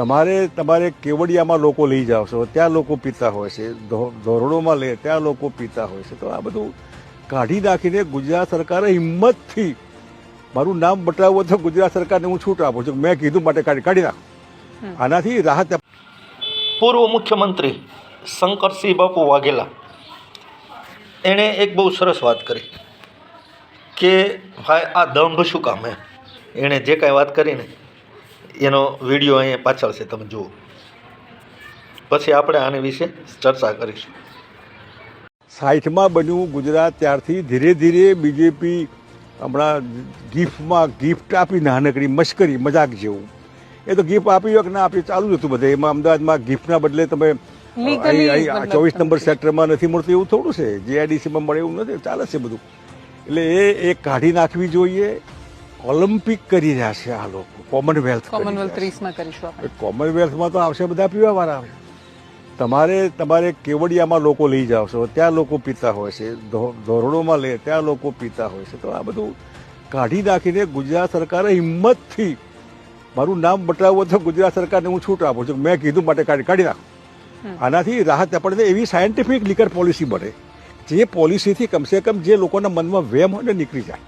તમારે તમારે કેવડિયામાં લોકો લઈ જાઓ છો ત્યાં લોકો પીતા હોય છે ધોરડોમાં લે ત્યાં લોકો પીતા હોય છે. તો આ બધું કાઢી નાખીને ગુજરાત સરકારે હિંમતથી મારું નામ બતાવવું તો ગુજરાત સરકારને હું છૂટ આપું છું. મેં કીધું માટે કાઢી કાઢી નાખું. આનાથી રાહત પૂર્વ મુખ્યમંત્રી શંકરસિંહ બાપુ વાઘેલા એણે એક બહુ સરસ વાત કરી કે ભાઈ આ દંભ શું કામ એણે જે કાંઈ વાત કરીને એનો વીડિયો અહીંયા પાછળ છે તમે જુઓ. પછી આપણે આની વિશે ચર્ચા કરીશું. સાઠમાં બન્યું ગુજરાત ત્યારથી ધીરે ધીરે બીજેપી હમણાં ગિફ્ટમાં ગિફ્ટ આપી નાનકડી મશ્કરી મજાક જેવું. એ તો ગિફ્ટ આપી હોય કે ના આપી ચાલુ જ હતું બધે. એમાં અમદાવાદમાં ગિફ્ટના બદલે તમે ચોવીસ નંબર સેક્ટરમાં નથી મળતું એવું થોડું છે. જીઆઈડીસીમાં મળે એવું નથી ચાલે છે બધું. એટલે એ એ કાઢી નાખવી જોઈએ. ઓલિમ્પિક કરી રહ્યા છે આ લોકો કોમનવેલ્થ કોમનવેલ્થ ત્રીસમાં કરીશું આપણે. કોમનવેલ્થમાં તો આવશે બધા પીવાવાળા વાળા તમારે તમારે કેવડિયામાં લોકો લઈ જાઓ છો ત્યાં લોકો પીતા હોય છે ધોરણોમાં ધોરડોમાં લે ત્યાં લોકો પીતા હોય છે. તો આ બધું કાઢી નાખીને ગુજરાત સરકારે હિંમતથી મારું નામ બતાવવું તો ગુજરાત સરકારને હું છૂટ આપું છું. મેં કીધું માટે કાઢી કાઢી નાખું. આનાથી રાહત આપણને એવી સાયન્ટિફિક લીકર પોલિસી બને જે પોલિસીથી કમસે કમ જે લોકોના મનમાં વેમ હોય ને નીકળી જાય.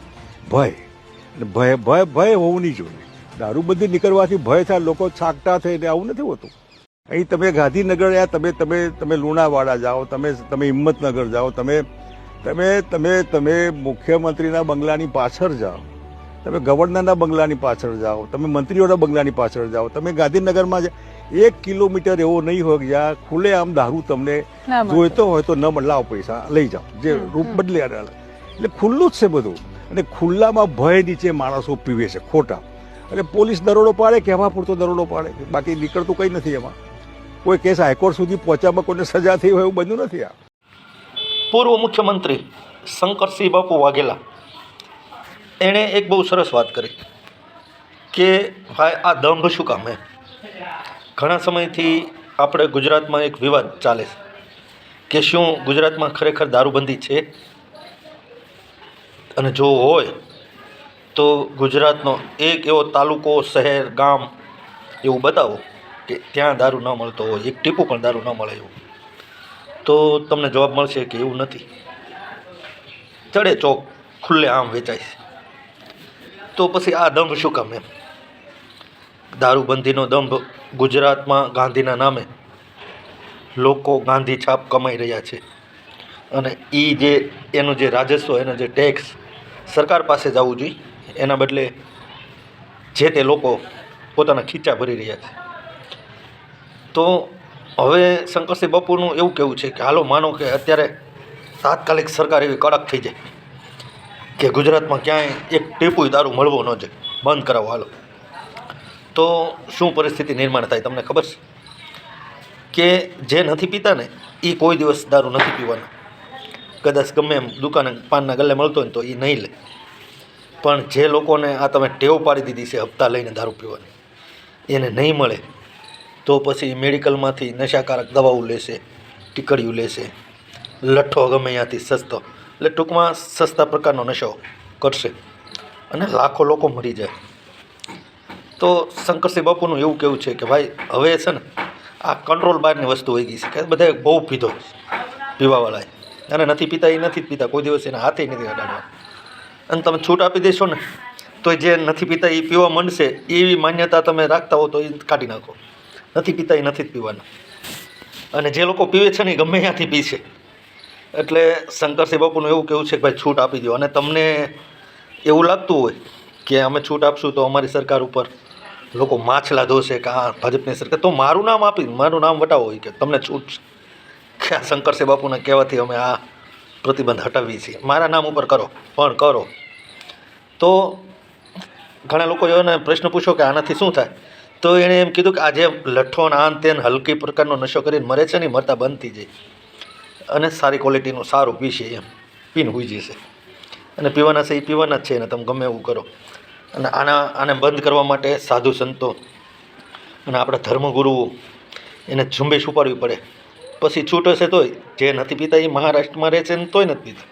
ભય. ભય ભય ભય હોવું નહીં જોઈએ. દારૂબંધી નીકળવાથી ભય થાય લોકો છાકટા થઈને આવું નથી હોતું. અહીં તમે ગાંધીનગર યા તમે તમે તમે લુણાવાડા જાઓ તમે તમે હિંમતનગર જાઓ તમે તમે તમે તમે મુખ્યમંત્રીના બંગલાની પાછળ જાઓ. તમે ગવર્નરના બંગલાની પાછળ જાઓ તમે મંત્રીઓના બંગલાની પાછળ જાઓ તમે ગાંધીનગરમાં એક કિલોમીટર એવો નહીં હોય કે જ્યાં ખુલ્લે આમ દારૂ તમને જોઈતો હોય તો ન લાવો પૈસા લઈ જાઓ. જે રૂપ બદલે એટલે ખુલ્લું જ છે બધું. અને ખુલ્લામાં ભય નીચે માણસો પીવે છે, ખોટા. અને પોલીસ દરોડો પાડે કહેવા પૂરતો દરોડો પાડે? બાકી નીકળતું કંઈ નથી એમાં. કોઈ કેસ હાઈકોર્ટ સુધી પહોંચ્યામાં કોઈને સજા થઈ હોય એવું બન્યું નથી આ. પૂર્વ મુખ્યમંત્રી શંકરસિંહ બાપુ વાઘેલા એણે એક બહુ સરસ વાત કરી કે ભાઈ, આ દંભ શું કામ હે? ઘણા સમયથી આપણે ગુજરાતમાં એક વિવાદ ચાલે છે કે શું ગુજરાતમાં ખરેખર દારૂબંધી છે? અને જો હોય તો ગુજરાતનો એક એવો તાલુકો, શહેર, ગામ એવું બતાવો કે ત્યાં દારૂ ન મળતો હોય, એક ટીપું પણ દારૂ ન મળે એવું. તો તમને જવાબ મળશે કે એવું નથી. ચડે ચોક, ખુલ્લે આમ વેચાય છે. તો પછી આ દંભ શું કામ એમ? દારૂબંધીનો દંભ ગુજરાતમાં ગાંધીના નામે લોકો ગાંધી છાપ કમાઈ રહ્યા છે. અને એ જે, એનું જે રાજસ્વ, એનો જે ટેક્સ સરકાર પાસે જવું જોઈએ. એના બદલે જે તે લોકો પોતાના ખીચા ભરી રહ્યા છે. તો હવે શંકરસિંહ બાપુનું એવું કહેવું છે કે, હાલો, માનો કે અત્યારે તાત્કાલિક સરકાર એવી કડક થઈ જાય કે ગુજરાતમાં ક્યાંય એક ટીપુય દારૂ મળવો ન જાય. બંધ કરાવો, હાલો. તો શું પરિસ્થિતિ નિર્માણ થાય તમને ખબર છે? કે જે નથી પીતા ને એ કોઈ દિવસ દારૂ નથી પીવાના. કદાચ ગમે એમ દુકાને પાનના ગલ્લે મળતો હોય તો એ નહીં લે. પણ જે લોકોને આ તમે ટેવ પાડી દીધી છે હપ્તા લઈને દારૂ પીવાની, એને નહીં મળે, તો પછી મેડિકલમાંથી નશાકારક દવાઓ લેશે ટીકડીઓ લેશે, લઠ્ઠો ગમે ત્યાંથી સસ્તો, એટલે ટૂંકમાં સસ્તા પ્રકારનો નશો કરશે. અને લાખો લોકો મરી જાય. તો શંકરસિંહ બાપુનું એવું કેવું છે કે ભાઈ, હવે છે ને આ કંટ્રોલ બહારની વસ્તુ હોઈ ગઈ છે કે બધાએ બહુ પીધો, પીવાવાળાએ. અને નથી પીતા, એ નથી જ પીતા. કોઈ દિવસ એના હાથે નથી અડાડવા અને તમે છૂટ આપી દેશો ને તો જે નથી પીતા, એ પીવા માંડશે, એવી માન્યતા તમે રાખતા હો તો એ કાઢી નાખો. નથી પીતા, એ નથી જ પીવાના. અને જે લોકો પીવે છે ને, એ ગમે ત્યાંથી પીશે એટલે શંકરસિંહ બાપુનું એવું કેવું છે કે, ભાઈ, છૂટ આપી દો અને તમને એવું લાગતું હોય કે, અમે છૂટ આપશું તો અમારી સરકાર ઉપર લોકો માછલા ધોશે કે આ ભાજપની સરકાર. તો મારું નામ આપી, મારું નામ વટાવો કે, તમને છૂટ છે કે આ શંકરસિંહ બાપુના કહેવાથી અમે આ પ્રતિબંધ હટાવીએ છીએ. મારા નામ ઉપર કરો, પણ કરો. તો ઘણા લોકો એને પ્રશ્ન પૂછો કે આનાથી શું થાય? તો એણે એમ કીધું કે આ જે લઠ્ઠો આન તેન હલકી પ્રકારનો નશો કરીને મરે છે ને મરતા બંધ થઈ જાય. અને સારી ક્વોલિટીનું સારું પીશે એમ. પીન હોઈ જશે. અને પીવાના છે એ પીવાના જ છે ને તમે ગમે એવું કરો. અને આના, આને બંધ કરવા માટે સાધુ સંતો અને આપણા ધર્મગુરુઓ એને ઝુંબેશ ઉપાડવી પડે. પછી છૂટ હશે તોય. જે નથી પીતા એ મહારાષ્ટ્રમાં રહે છે ને તોય નથી પીતા.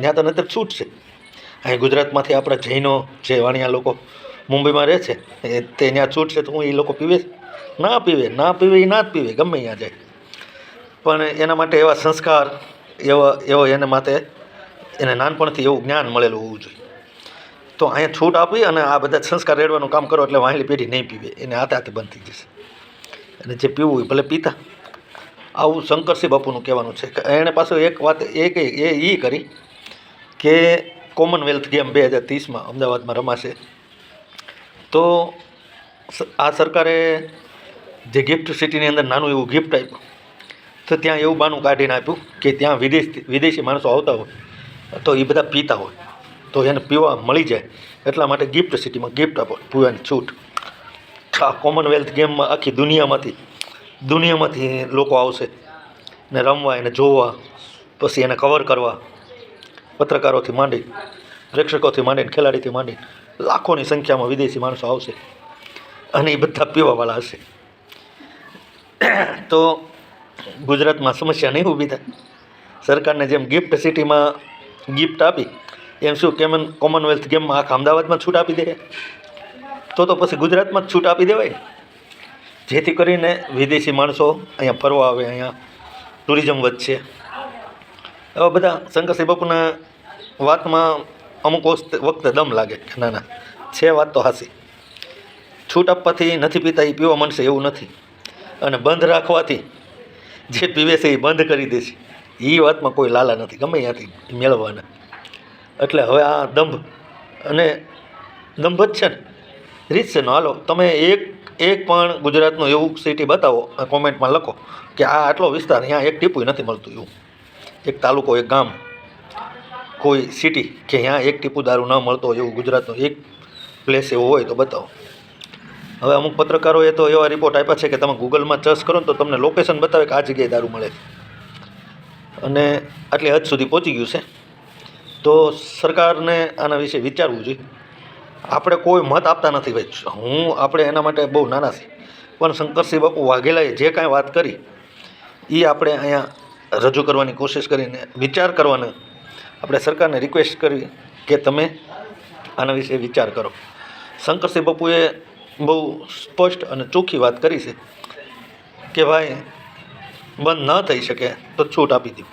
ત્યાં તો નતર છૂટ છે. અહીં ગુજરાતમાંથી આપણા જૈનો જે વાણિયા લોકો મુંબઈમાં રહે છે. એ તે ત્યાં છૂટ છે તો હું એ લોકો પીવે ના પીવે ના પીવે એ ના જ પીવે, ગમે ત્યાં જાય. પણ એના માટે એવા સંસ્કાર, એવા, એવો એને માટે એને નાનપણથી એવું જ્ઞાન મળેલું હોવું જોઈએ. તો અહીંયા છૂટ આપી અને આ બધા સંસ્કાર રેડવાનું કામ કરો એટલે વાહેલી પેઢી નહીં પીવે. એને હાથે હાથે બંધ જશે. અને જે પીવું એ ભલે પીતા. આવું શંકરસિંહ બાપુનું કહેવાનું છે. એણે પાછું એક વાત એ કહી, એ એ કરી કે કોમનવેલ્થ ગેમ બે હજાર ત્રીસમાં અમદાવાદમાં રમાશે. તો આ સરકારે જે ગિફ્ટ સિટીની અંદર નાનું એવું ગિફ્ટ આપ્યું, તો ત્યાં એવું બાનું કાઢીને આપ્યું કે ત્યાં વિદેશ, વિદેશી માણસો આવતા હોય, તો એ બધા પીતા હોય, તો એને પીવા મળી જાય. એટલા માટે ગિફ્ટ સિટીમાં ગિફ્ટ આપો પીવાની છૂટ. આ કોમનવેલ્થ ગેમમાં આખી દુનિયામાંથી દુનિયામાંથી લોકો આવશે ને રમવા એને જોવા, પછી એને કવર કરવા, પત્રકારોથી માંડી, પ્રેક્ષકોથી માંડીને ખેલાડીથી માંડી, લાખોની સંખ્યામાં વિદેશી માણસો આવશે અને એ બધા પીવાવાળા હશે. તો ગુજરાતમાં સમસ્યા નહીં ઊભી થાય. સરકારને જેમ ગિફ્ટ સિટીમાં ગિફ્ટ આપી, એમ શું કેમન કોમનવેલ્થ ગેમમાં આખા અમદાવાદમાં છૂટ આપી દે? તો તો પછી ગુજરાતમાં જ છૂટ આપી દેવાય. જેથી કરીને વિદેશી માણસો અહીંયા ફરવા આવે, અહીંયા ટુરિઝમ વધશે. એવા બધા શંકરસિંહ બાપુના વાતમાં અમુક વખતે દમ લાગે કે ના ના, છે વાત તો હાસી છૂટ આપવાથી નથી પીતા, એ પીવા મળશે એવું નથી. અને બંધ રાખવાથી જે પીવે છે એ બંધ કરી દેશે એ વાતમાં કોઈ લાલા નથી, ગમે ત્યાંથી મેળવવાના એટલે હવે આ દંભ, અને દંભ જ છે ને. રીત છે ને, હાલો, તમે એક એક પણ ગુજરાતનું એવું સિટી બતાવો કોમેન્ટમાં લખો કે આ આટલો વિસ્તાર અહીંયા એક ટીપુ નથી મળતું એવું. એક તાલુકો, એક ગામ. કોઈ સિટી કે અહીંયા એક ટીપુ દારૂ ન મળતો એવું ગુજરાતનો એક પ્લેસ એવો હોય તો બતાવો. હવે અમુક પત્રકારોએ તો એવા રિપોર્ટ આપ્યા છે કે તમે ગૂગલમાં સર્ચ કરો તો તમને લોકેશન બતાવે કે આ જગ્યાએ દારૂ મળે અને આટલી હદ સુધી પહોંચી ગયું છે. તો સરકારને આના વિશે વિચારવું જોઈએ. આપણે કોઈ મત આપતા નથી ભાઈ. હું આપણે એના માટે બહુ નાના છીએ. પણ શંકરસિંહ બાપુ વાઘેલાએ જે કાંઈ વાત કરી એ આપણે અહીંયા રજૂ કરવાની કોશિશ કરીને વિચાર કરવાનો. આપણે સરકારને રિક્વેસ્ટ કરી કે તમે આના વિશે વિચાર કરો. શંકરસિંહ બાપુએ બહુ સ્પષ્ટ અને ચોખ્ખી વાત કરી છે કે ભાઈ, બંધ ન થઈ શકે તો છૂટ આપી દઉં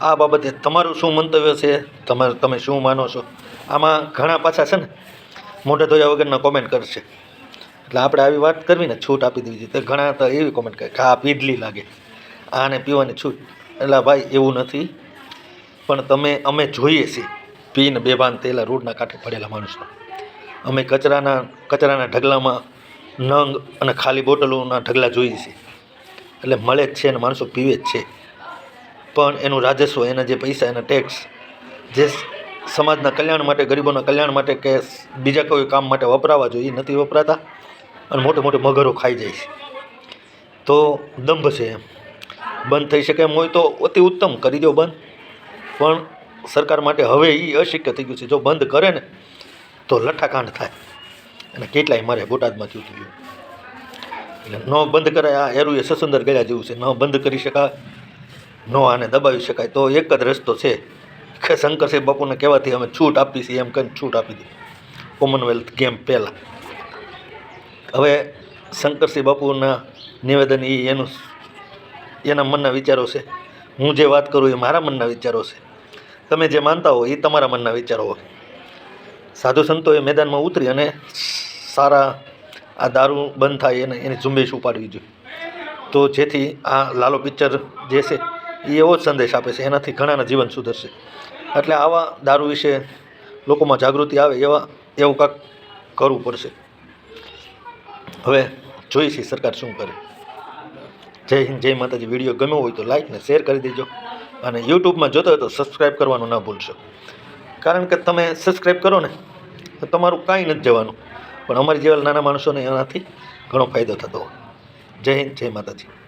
આ બાબતે તમારું શું મંતવ્ય છે? તમે તમે શું માનો છો? આમાં ઘણા પાછા છે ને, મોઢે ધોયા વગરના કોમેન્ટ કરશે. એટલે આપણે આવી વાત કરવી ને, છૂટ આપી દેવી તો ઘણા તો એવી કોમેન્ટ કરે કે આ પીધલી લાગે. આને પીવાની છૂટ. એટલે ભાઈ, એવું નથી. પણ તમે, અમે જોઈએ છીએ. પીને બેભાન થયેલા રોડના કાંઠે પડેલા માણસો અમે કચરાના કચરાના ઢગલામાં નંગ અને ખાલી બોટલોના ઢગલા જોઈએ છીએ. એટલે મળે જ છે અને માણસો પીવે જ છે. પણ એનું રાજસ્વ, એના જે પૈસા, એના ટેક્સ જે સમાજના કલ્યાણ માટે, ગરીબોના કલ્યાણ માટે કે બીજા કોઈ કામ માટે વપરાવા જોઈએ, એ નથી વપરાતા અને મોટે મોટે મગરો ખાઈ જાય છે. તો દંભ છે એમ. બંધ થઈ શકે એમ હોય તો અતિ ઉત્તમ કરી દો બંધ. પણ સરકાર માટે હવે એ અશક્ય થઈ ગયું છે, જો બંધ કરે ને તો લઠ્ઠાકાંડ થાય. અને કેટલાય મારે બોટાદમાં થયું ગયું એટલે ન બંધ કરાય, આ એરું એ સસુંદર ગયા જેવું છે. ન બંધ કરી શકાય, ન આને દબાવી શકાય. તો એક જ રસ્તો છે. કે શંકરસિંહ બાપુને કહેવાથી અમે છૂટ આપી છીએ, એમ કહીને છૂટ આપી દીધી. કોમનવેલ્થ ગેમ પહેલાં. હવે શંકરસિંહ બાપુના નિવેદન એ એનું એના મનના વિચારો છે. હું જે વાત કરું એ મારા મનના વિચારો છે. તમે જે માનતા હો એ તમારા મનના વિચારો હોય. સાધુ સંતોએ મેદાનમાં ઉતરી અને સારા આ દારૂ બંધ થાય એને, એની ઝુંબેશ ઉપાડવી જોઈએ. તો જેથી આ લાલો પિક્ચર જે છે એ એવો જ સંદેશ આપે છે, એનાથી ઘણાના જીવન સુધરશે. એટલે આવા દારૂ વિશે લોકોમાં જાગૃતિ આવે એવા, એવું કાંક કરવું પડશે. હવે જોઈશે સરકાર શું કરે. જય હિન્દ, જય માતાજી. વીડિયો ગમ્યો હોય તો લાઈક ને શેર કરી દેજો. અને યુટ્યુબમાં જોતો હોય તો સબસ્ક્રાઈબ કરવાનું ના ભૂલશો. કારણ કે તમે સબસ્ક્રાઈબ કરો ને, તો તમારું કાંઈ નથી જવાનું. પણ અમારી જેવા નાના માણસોને એનાથી ઘણો ફાયદો થતો હોય. જય હિન્દ, જય માતાજી.